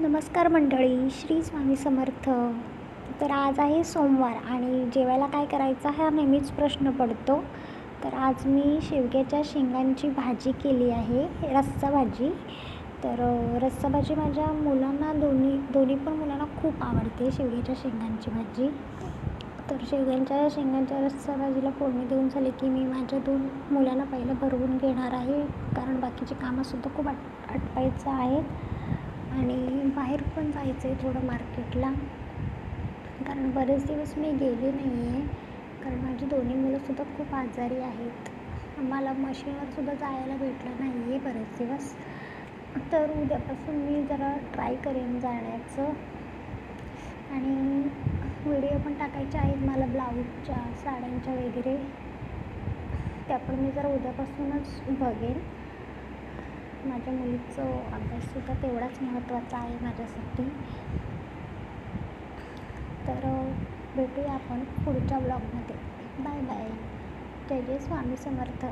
नमस्कार मंडळी श्री स्वामी समर्थ. तर आज आहे सोमवार आणि जेवायला काय करायचं हा नेहमीच प्रश्न पडतो. तर आज मी शेवग्याच्या शेंगांची भाजी केली आहे रस्सा भाजी. तर रस्सा भाजी माझ्या मुलांना दोन्ही दोन्ही पण मुलांना खूप आवडते शेवग्याच्या शेंगांची भाजी. तर शेवग्यांच्या शेंगांच्या रस्सा भाजीला फोडणी देऊन झाले की मी माझ्या दोन मुलांना पहिलं भरवून घेणार आहे. कारण बाकीची कामंसुद्धा खूप आट आटपायचं आहेत. आणि बाहेर पण जायचं आहे थोडं मार्केटला. कारण बरेच दिवस मी गेले नाही आहे कारण माझी दोन्ही मुलंसुद्धा खूप आजारी आहेत. मला मशीनवरसुद्धा जायला भेटलं नाही आहे बरेच दिवस. तर उद्यापासून मी जरा ट्राय करेन जाण्याचं. आणि व्हिडिओ पण टाकायचे आहेत मला ब्लाऊजच्या साड्यांच्या वगैरे. त्या पण मी जरा उद्यापासूनच बघेन. माझ्या मुलीचं अभ्याससुद्धा तेवढाच महत्त्वाचा आहे माझ्यासाठी. तर भेटूया आपण पुढच्या ब्लॉगमध्ये. Bye bye. जय जय स्वामी समर्थ.